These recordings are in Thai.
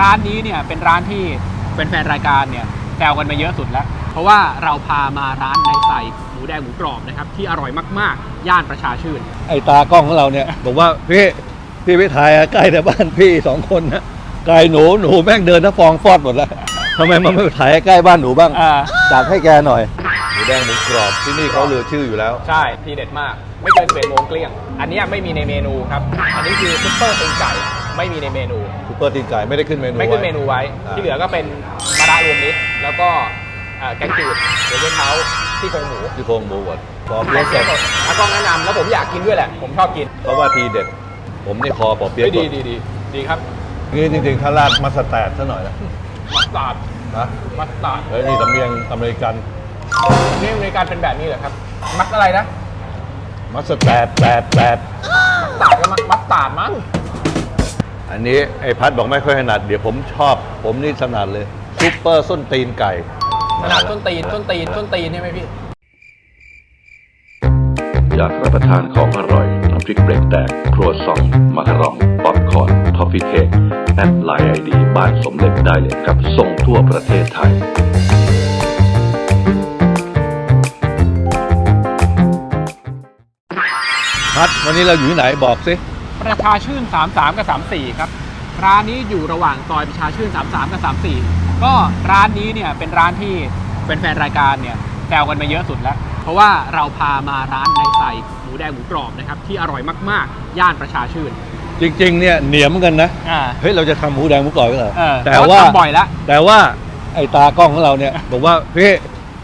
ร้านนี้เนี่ยเป็นร้านที่เป็นแฟนรายการเนี่ยแซวกันมาเยอะสุดแล้ว เพราะว่าเราพามาร้านในใส่หมูแดงหมูกรอบนะครับที่อร่อยมากๆ ย่านประชาชื่น ไอ้ตากล้องของเราเนี่ย บอกว่าพี่พี่ไปถ่ายอะใกล้แต่บ้านพี่สองคนนะไกลหนูหนูแม่งเดินถ้าฟองฟอดหมดแล้วทำไมมันไม่ไปถ่ายใกล้บ้านหนูบ้างอ่าจัดให้แกหน่อยหมูแดงหมูกรอบที่นี่เขาลือชื่ออยู่แล้ว ใช่ทีเด็ดมาก ไม่เกิน11โมงเกลี้ยง อันเนี้ยไม่มีในเมนูครับ อันนี้คือซุปเปอร์ตีนไก่ ไม่มีในเมนูซุปเปอร์ตีนไก่ไม่ได้ขึ้นเมนูไม่ขึ้นเมว้นูไว้อ่าที่เหลือก็เป็นมะระรวมมิตรแล้วก็เอ่อแกงจืดเดี๋ยวเช้เท้าที่โครงหมูที่โครงหมูหมดปอแกเปี๊ยะงสเสียดสดอากล้องแนะนำแล้วผมอยากกินด้วยแหละ ผมชอบกิน เพราะว่าทีเด็ด ผมนี่คอปอเปี๊ยะเฮ้ยสดีดดีดีดีครับนี่จริงๆถ้าราดมัสตาร์ดซะหน่อยนะมัสตาร์ดนะมัสตาร์ดเฮ้ยนี่สำเนียงอเมริกันนี่ในการเป็นแบบนี้เหรอครับ มัสอะไรนะ มัสตาร์ดแปดแปดมัสตาร์ดก็มัสมัสตาร์ดมั้ง อันนี้ไอ้พัดบอกไม่ค่อยถนัดเดี๋ยวผมชอบ ผมนี่ถนัดเลยซุปเปอร์ส้นตีนไก่ขนาดต้นตีนต้นตีนต้นตีนใช่ไหมพี่ อยากรับประทานของอร่อยน้ำพริกเบรกแตก ครัวซองมาคารองป๊อปคอร์นทอฟฟี่เค้กแอดไลน์ไอดีบ้านสมเด็จได้เลยครับส่งทั่วประเทศไทยพัดวันนี้เราอยู่ที่ไหนบอกสิ ประชาชื่น 33 กับ 34 ครับ ร้านนี้อยู่ระหว่างซอยประชาชื่น 33 กับ 34 ก็ร้านนี้เนี่ยเป็นร้านที่เป็นแฟนรายการเนี่ยแซวกันมาเยอะสุดแล้ว เพราะว่าเราพามาร้านในใส่หมูแดงหมูกรอบนะครับที่อร่อยมากๆ ย่านประชาชื่น จริงๆ เนี่ยเหนียมกันนะ อ่า เฮ้ย เราจะทำหมูแดงหมูกรอบกันเหรอ เออแต่ว่าทำบ่อยแล้วแต่ว่าไอ้ตากล้องของเราเนี่ย บอกว่าพี่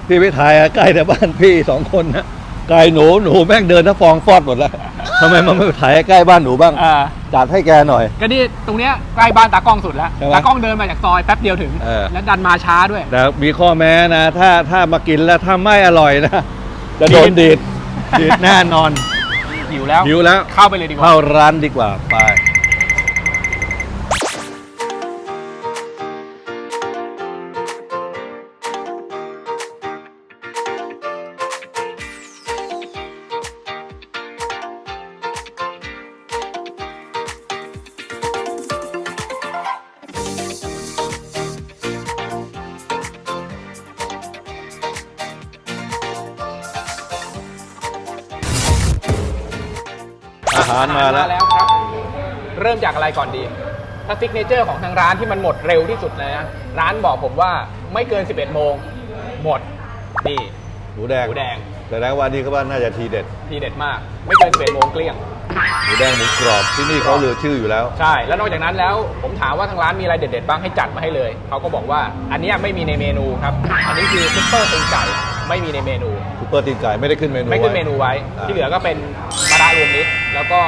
พี่ไปถ่ายอะใกล้แต่บ้านพี่สองคนนะ ไกลหนูหนูแม่งเดินถ้าฟองฟอดหมดแล้วทำไมมันไม่ไปถ่ายใกล้บ้านหนูบ้าง อ่าจัดให้แกหน่อย ก็นี่ตรงเนี้ยใกล้บ้านตากล้องสุดแล้วใช่ไหมตากล้องเดินมาจากซอยแป๊บเดียวถึง เออ แล้วดันมาช้าด้วย แต่มีข้อแม้นะ ถ้าถ้ามากินแล้วถ้าไม่อร่อยนะ จะโดนดีดดีดดีดแน่นอนหิวแล้ว หิวแล้ว เข้าไปเลยดีกว่า เข้าร้านดีกว่าไป อาหารมาแล้ว แล้วครับ เริ่มจากอะไรก่อนดี ถ้าซิกเนเจอร์ของทางร้านที่มันหมดเร็วที่สุดเลยนะร้านบอกผมว่าไม่เกิน 11 โมง หมดนี่หมูแดงหมูแดงแต่แรกว่านี่ก็ว่าน่าจะทีเด็ด ทีเด็ดมาก ไม่เกิน 11 โมงเกลี้ยง หมูแดงหมูกรอบที่นี่เขาลือชื่ออยู่แล้ว ใช่ แล้วนอกจากนั้นแล้วผมถามว่าทางร้านมีอะไรเด็ดๆบ้างให้จัดมาให้เลย เขาก็บอกว่าอันเนี้ยไม่มีในเมนูครับ อันนี้คือซุปเปอร์ตีนไก่ไม่มีในเมนู ซุปเปอร์ตีนไก่ไม่ได้ขึ้นเมนูไม่ขึ้นเมนูไว้าที่เหลือก็เป็นมะ ระรวมมิตรแล้วก็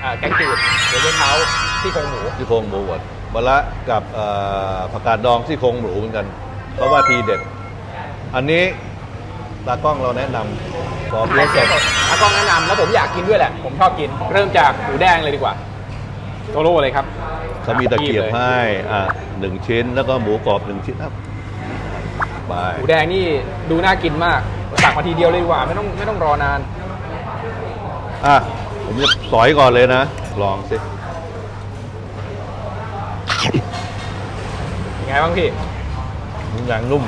เอ่อแกงจืดเดี๋ยวเช้เท้าที่โครงหมูที่โครงหมูหมดมะละกับเอ่อผักกาดดองที่โครงหมูเหมือนกัน เพราะว่าทีเด็ด อันนี้ตากล้องเราแนะนำปอเปี๊ยะสดอากล้องแนะนำแล้วผมอยากกินด้วยแหละ ผมชอบกิน เริ่มจากหมูแดงเลยดีกว่า โตโร่เลยครับเขามีตะเกียบลให้อะหนึ่งชิ้นแล้วก็หมูกรอบหนึ่งชิ้นครับไปหมูแดงนี่ดูน่ากินมากตักมาทีเดียวเลยดีกว่า ไม่ต้องไม่ต้องรอนาน อะ ผมจะสอยก่อนเลยนะ ลองสิยังไงบ้างพี่หมูแดงนุ่ม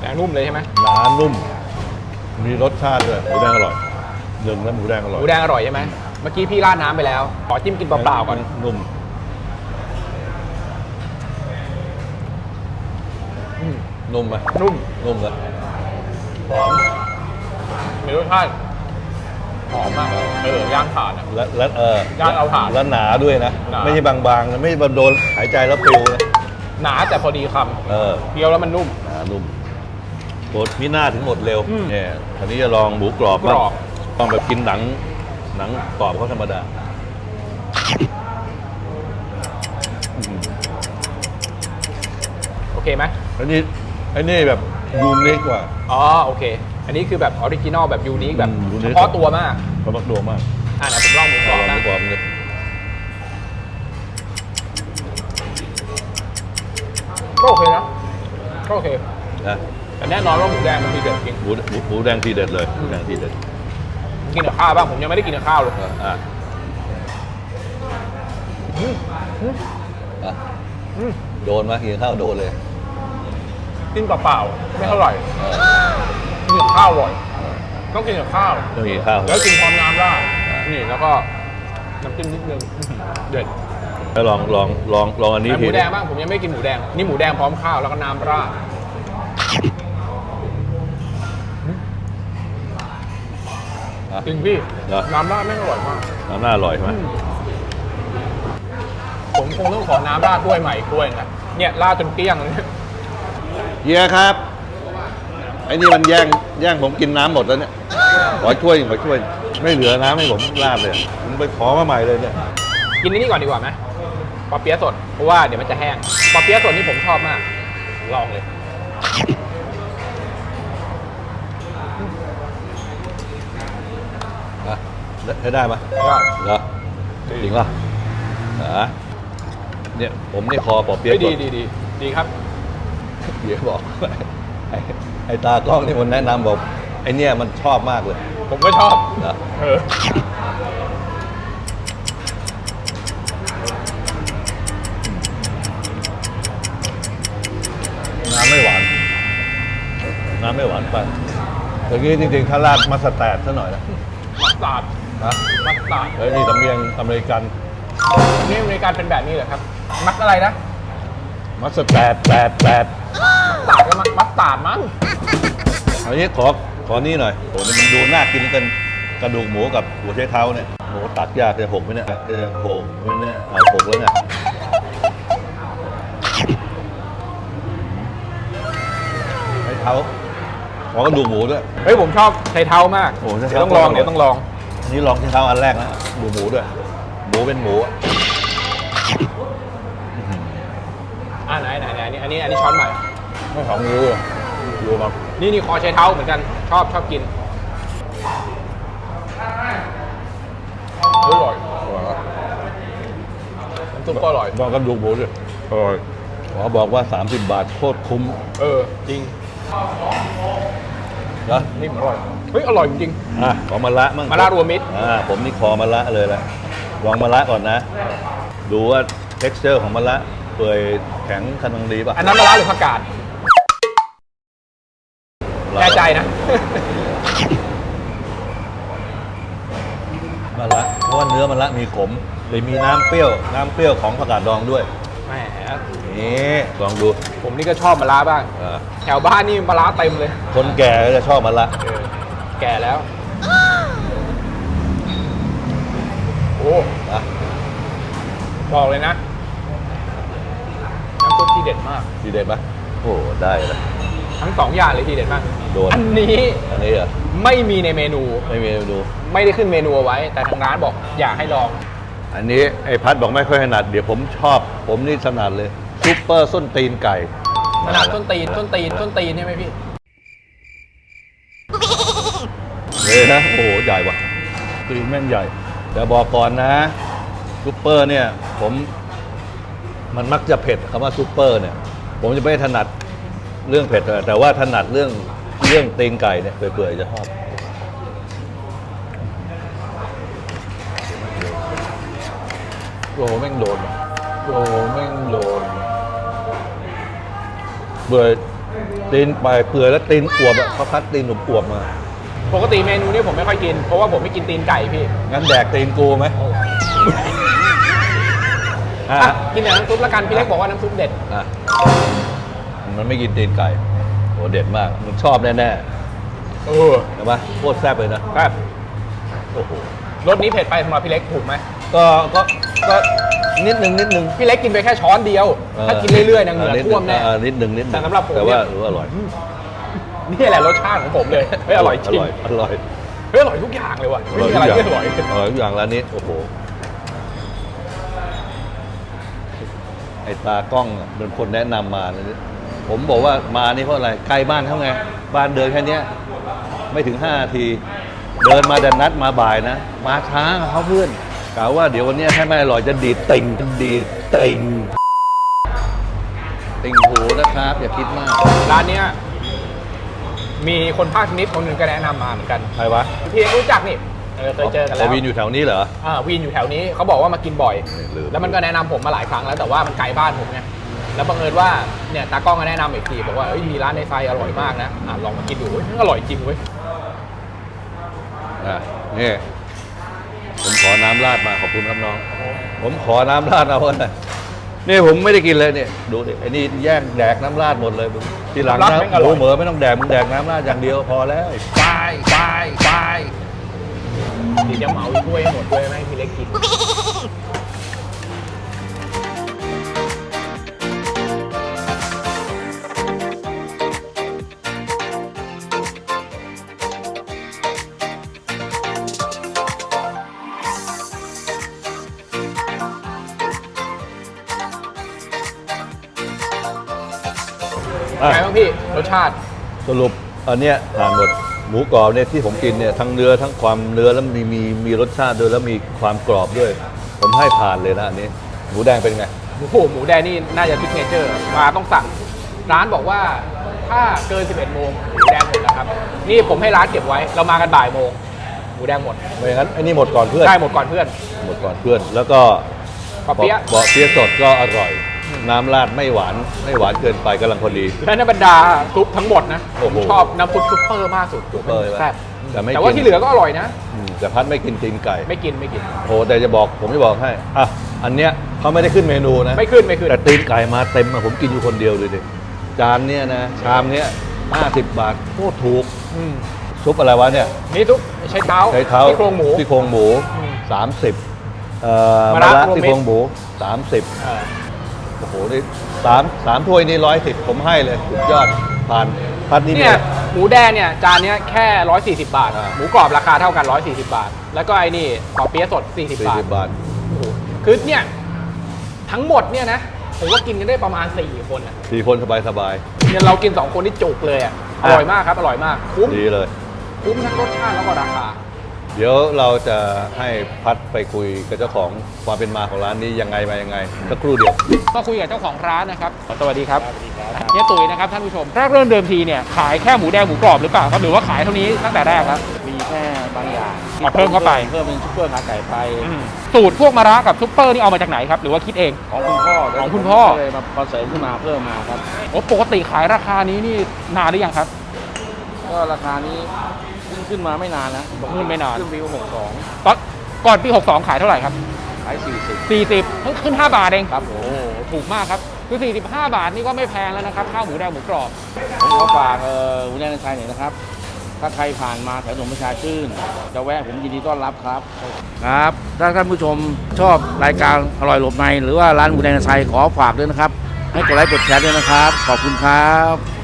แดงนุ่มเลยใช่ไหมหนานุ่ม มีรสชาติด้วยหมูแดงอร่อยหนึ่งแล้วหมูแดงอร่อยหมูแดงอร่อยใช่ไหมเมื่อกี้พี่ราดน้ำไปแล้ว ขอจิ้มกินเปล่าๆก่อน นุ่มอืมนุ่มไหมนุ่ม นุ่มแล้วหอมมีรสชาติ หอมมากเออย่างถ่านอะ และและเออย่างเอาผ่านแล้วหนาด้วยนะ หนา ไม่ใช่บางๆนะไม่ใช่แบบโดนหายใจแล้วปลิวนะหนาแต่พอดีคเออำเคี้ยวแล้วมันนุ่ม หนานุ่มโคตรมีหน้าถึงหมดเร็วอืมเนี่ยทีนี้จะลองหมูกรอบกรอบบ้างต้องแบบกินหนังหนังกรอบเขาธรรมดาอืมโอเคไหมอัน นี้อันนี้แบบยูนิคกว่า อ๋อโอเค อันนี้คือแบบออริจินอลแบบยูนิคแบบอืม unique เฉพาะตัวมากเขาบักดวงมากอะเดี๋ยวผมลองหมูกรลออบงหนะมูกรอบเลยก็โอเคนะก็โอเค นะแต่แน่นอนว่าหมูแดงมันทีเด็ดจริง หมูหมูหมูแดงทีเด็ดเลยหมูแดงทีเด็ดกินกับข้าวบ้างผมยังไม่ได้กินกับข้าวเลยอะอะอืมอืมอะออืมโดนไหมกินข้าวโดนเลย กินเปล่าๆไม่เท่าไหร่กินกับข้าวอร่อยต้องกินกับข้าว ต้องกินข้าว แล้วกินพร้อมน้ำราดนี่แล้วก็น้ำจิ้มนิดนึงเด็ดแล้วลองลองลองลองอันนี้แต่หทีมูแดงบ้างผมยังไม่กินหมูแดงนี่หมูแดงพร้อมข้าวแล้วก็น้ำราดอะจริงพี่เหรอน้ำราดไม่งอร่อยมากน้ำหน้าอร่อยใช่ไหมผมคงต้องขอน้ำราดด้วยใหม่ด้วยนะเนี่ยราดจนเกลี้ยงเลย เฮียครับ ไอ้นี่มันแย่งแย่งผมกินน้ำหมดแล้วเนี่ย ขอช่วยขอช่วย ไม่เหลือน้ำให้ผมราดเลยผมไปขอมาใหม่เลยเนี่ย กินนี่ก่อนดีกว่าไหมปอเปี๊ยะสด เพราะว่าเดี๋ยวมันจะแห้ง ปอเปี๊ยะสดนี่ผมชอบมาก ลองเลยอะได้ให้ได้ไหมก็เหรอจริงป่ะอะเนี่ยผมนี่คอปอเปี๊ยะเฮ้ยดีก่อนดีดีดีครับ เดี๋ยวบอกไอ้ไอ้ตากล้องนี่มันแนะนำบอกไอ้เนี่ยมันชอบมากเลยผมก็ชอบนะเออน้ำไม่หวาน น้ำไม่หวานไปเมื่อกี้จริงๆถ้าราดมัสตาร์ดซะหน่อยนะมัสตาร์ดนะมัสตาร์ดเฮ้ยนี่สำเนียงอเมริกัน นี่อเมริกันเป็นแบบนี้เหรอครับ มัสอะไรนะ มัสตาร์ดแปดแปดมัส ตาร์ดก็มัสมัสตาร์ดมั้งอันนี้ขอขอนี่หน่อยโอ้นี่มันดูน่ากินกันกระดูกหมูกับหัวไชเท้าเนี่ยโหตัดยากเลยหกไหมเนี่ยเออหกไหมเนี่ยเอาหกแล้วเนี่ยไชเท้าขอกระดูกหมูด้วย เฮ้ยผมชอบไชเท้ามากโอ้ไชเดี๋ยวเท้าต้องลองอร่อยเดี๋ยวต้องลอง อันนี้ลองไชเท้าอันแรกนะดูหมูด้วย หมูเป็นหมูอะอ่าไหนไหนไหนอันนี้อันนี้อันนี้ช้อนใหม่ ไม่ของงูดูมานี่นี่คอไชเท้าเหมือนกันชอบชอบกินเฮ้ยอร่อยน้ำซุปก็อร่อย ลองกระดูกหมูด้วยอร่อยขอบอกว่า 30 บาทโคตรคุ้มเออ จริงนะนี่อร่อยเฮ้ยอร่อยจริง อะขอมะละมั่งมะละรวมมิตร อ่าผมนี่คอมะละเลยแหละลองมะละก่อนนะ ดูว่า texture ของมะละเปื่อยแข็งกำลังดีป่ะ อันนั้นมะระหรือผักกาด แน่ใจนะมะละเพราะว่าเนื้อมะละมีขมเลยมีน้ำเปรี้ยวน้ำเปรี้ยวของผักกาดดองด้วยแหมนี่ลองดูผมนี่ก็ชอบมะระบ้าง อ่าแถวบ้านนี่มะระเต็มเลย คนแก่ก็จะชอบมะละเออแก่แล้ว โอ้อะบอกเลยนะ น้ำซุปที่เด็ดมาก ดีเด็ดปะโอ้ได้เลยทั้งสองอย่างเลยที่เด็ดมาก โดน อันนี้อันนี้เหรอ ไม่มีในเมนู ไม่มีดู ไม่ได้ขึ้นเมนูเอาไว้ แต่ทางร้านบอกอยากให้ลอง อันนี้ไอ้พัดบอกไม่ค่อยถนัด เดี๋ยวผมชอบ ผมนี่ถนัดเลยซุปเปอร์ส้นตีนไก่ขนาดต้นตีนต้นตีนต้นตีนใช่ไหมพี่ เลยนะ โอ้โห ใหญ่ว่ะตีนแม่งใหญ่ แต่บอกก่อนนะซุปเปอร์เนี่ย ผมมันมักจะเผ็ดคำว่าซุปเปอร์เนี่ย ผมจะไม่ถนัดเรื่องเผ็ดแต่ว่าถนัดเรื่อง เรื่องตีนไก่เนี่ยเปื่อยๆจะชอบโอ้โหแม่งโดนว่ะโอ้โหแม่งโดนว่ะเปื่อยตีนไปเปื่อยแล้วตีนอวบอะเขาคัดตีนอวบๆมา ปกติเมนูนี้ผมไม่ค่อยกิน เพราะว่าผมไม่กินตีนไก่พี่งั้นแดกตีนกูไหมอะอะกินแต่น้ำซุปละกันพี่เล็กบอกว่าน้ำซุปเด็ด อะมันไม่กินตีนไก่โอ้ เด็ดมากมันชอบแน่เออๆเห็นปะโคตรแซ่บเลยนะครับโอ้โหรสนี้เผ็ดไปสำหรับพี่เล็กถูกไหมก็ก็ก็นิดนึงนิดนึงพี่เล็กกินไปแค่ช้อนเดียวถ้ากินเรื่อยๆนะเหงื่อท่วมแน่ เออนิดนึงนิดนึงแต่สำหรับผมแต่ว่าเนี่ยเอออร่อยนี่แหละรสชาติของผมเลยเฮ้ยอร่อยจอริงร่อยอร่อยเฮ้ยอร่อยทุกอย่างเลยว่ะไม่มีอะไรที่อร่อยอร่อยทุกอย่างร้านนี้โอ้โหไอ้ตากล้องอะเป็นคนแนะนำมานะนี่ ผมบอกว่ามานี่เพราะอะไรใกล้บ้านเขาไง บ้านเดินแค่เนี้ยไม่ถึง5นาที เดินมาแต่นัดมาบ่ายนะ มาช้ากับเขาเพื่อนกล่าวว่าเดี๋ยววันเนี้ยถ้าไม่อร่อยจะดีดติ่งดีดติ่งติ่งหูนะครับ อย่าคิดมากร้านเนี้ยมีคนภาคชนิดคนหนึ่งก็แนะนำมาเหมือนกันใครวะพี่เล็กรู้จักนี่เออเคยเจอกันแล้ว วินอยู่แถวนี้เหรอ อ่าวินอยู่แถวนี้เขาบอกว่ามากินบ่อย ไม่ลืม แล้วมันก็แนะนำผมมาหลายครั้งแล้วแต่ว่ามันไกลบ้านผมไง แล้วบังเอิญว่าเนี่ยตากล้องก็แนะนำอีกทีบอกว่าเอ้ยมีร้านในไซอร่อยมากนะอะลองมากินดูเฮ้ยอร่อยจริงเว้ยอะนี่ผมขอน้ำราดมาขอบคุณครับน้อง ผมขอน้ำราดเอาเลยนี่ผมไม่ได้กินเลยเนี่ยดูดิไอ้นี่แย่งแดกน้ำราดหมดเลยทีหลังน้ำราดแม่งอนะร่หอยมูเหมือไม่ต้องแดกมึงแดกน้ำราดอย่างเดียวพอแล้วไปไปไปเดี๋ยวจะเหมาอีกถ้วยให้หมดด้วยไม่ให้พี่เล็กกิน อะ ไงบ้างพี่รสชาติ สรุปอันเนี้ยผ่านหมดหมูกรอบเนี่ยที่ผมกินเนี่ยทั้งเนื้อทั้งความเนื้อแล้วมีมีมีรสชาติด้วยแล้วมีความกรอบด้วย ผมให้ผ่านเลยนะอันนี้ หมูแดงเป็นไง โอ้โหหมูแดงนี่น่าจะซิกเนเจอร์มาต้องสั่ง ร้านบอกว่าถ้าเกิน 11 โมงหมูแดงหมดนะครับ นี่ผมให้ร้านเก็บไว้ เรามากันบ่ายโมงหมูแดงหมด ไม่อย่างนั้นไอ้นี่หมดก่อนเพื่อนได้หมดก่อนเพื่อน หมดก่อนเพื่อน แล้วก็ปอเปี๊ยะเบาะเปี๊ยะสดก็อร่อย น้ำราดไม่หวานไม่หวานเกินไปกำลังพอดี และในบรรดาซุปทั้งหมดนะโอ้โหผมชอบน้ำซุปซุปเปอร์มากสุดซุปเปอร์ใช่ไหมแซ่บแต่ไม่แต่ว่ากิน ที่เหลือก็อร่อยนะ อืมแต่พัดไม่กินตีนไก่ไม่กินไม่กิน โอ้แต่จะบอกผมจะบอกให้อะอันเนี้ยเขาไม่ได้ขึ้นเมนูนะ ไม่ขึ้นไม่ขึ้น แต่ตีนไก่มาเต็มอะผมกินอยู่คนเดียวเลยดิจานเนี้ยนะ ชามเนี้ย50 บาทโคตรถูก อืมซุปอะไรวะเนี่ยนี่ซุปใช้เท้าใช้เท้าที่โครงหมูที่โครงหมูอืม30เอ่อมะมะระระรวมที่มิตรโครงหมู 30เออ โอ้โหนี่สามสามถ้วยนี่ร้อยสิบผมให้เลยสุดยอดผ่านพัดนี่เนี่เนี่ย ย หมูแดงเนี่ย จานเนี้ยแค่ 140 บาท อ่า หมูกรอบราคาเท่ากัน 140 บาท แล้วก็ไอ้นี่ปอเปี๊ยะสด 40 สี่บาท สิบบาทโอ้โหคือเนี่ย ทั้งหมดเนี่ยนะ ผมว่ากินกันได้ประมาณ 4 คนอะสี่คนสบายสบาย เนี่ยเรากิน 2 คนที่จุกเลยอะออะ ร่อยมากครับ อร่อยมาก คุ้มดีเลย คุ้มทั้งรสชาติแล้วก็ราคา เดี๋ยวเราจะให้พัดไปคุยกับเจ้าของความเป็นมาของร้านนี้ยังไงมายังไงสักครู่เดียว ก็คุยกับเจ้าของร้านนะครับสวัสดีครับเนี่ยตุ๋ยนะครับท่านผู้ชมแรกเริ่มเดิมทีเนี่ยขายแค่หมูแดงหมูกรอบหรือเปล่าครับหรือว่าขายเท่านี้ตั้งแต่แรกครับมีแค่บางอย่างอ๋อเพิ่มเข้าไปเพิ่มเป็นซุปเปอร์ขาไก่ไปสูตรพวกมะระกับซุปเปอร์นี่เอามาจากไหนครับหรือว่าคิดเองของคุณพ่อของคุณพ่อก็เลยมาพอเสริมขึ้นมาเพิ่มมาครับโอ้ปกติขายราคานี้นี่นานหรือยังครับ ก็ราคานี้ ขึ้นขึ้นมาไม่นานนะขึ้นไม่นาน ขึ้นปีหกสองตอนก่อนปี 62 ขายเท่าไหร่ครับ ขายสี่สิบ40เพิ่งขึ้น 5 บาทเองครับผมโอ้โหถูกมากครับคือ 45 บาทนี่ก็ไม่แพงแล้วนะครับ ข้าวหมูแดงหมูกรอบ ผมขอฝากเอ่อคุณแดนชัยหน่อยนะครับ ถ้าใครผ่านมาแถวหนมประชาชื่น จะแวะผมยินดีต้อนรับครับ ครับ ถ้าท่านผู้ชมชอบรายการอร่อยหลบใน หรือว่าร้านหมูแดงชัยขอฝากด้วยนะครับ ให้กดไลค์กดแชร์ด้วยนะครับ ขอบคุณครับ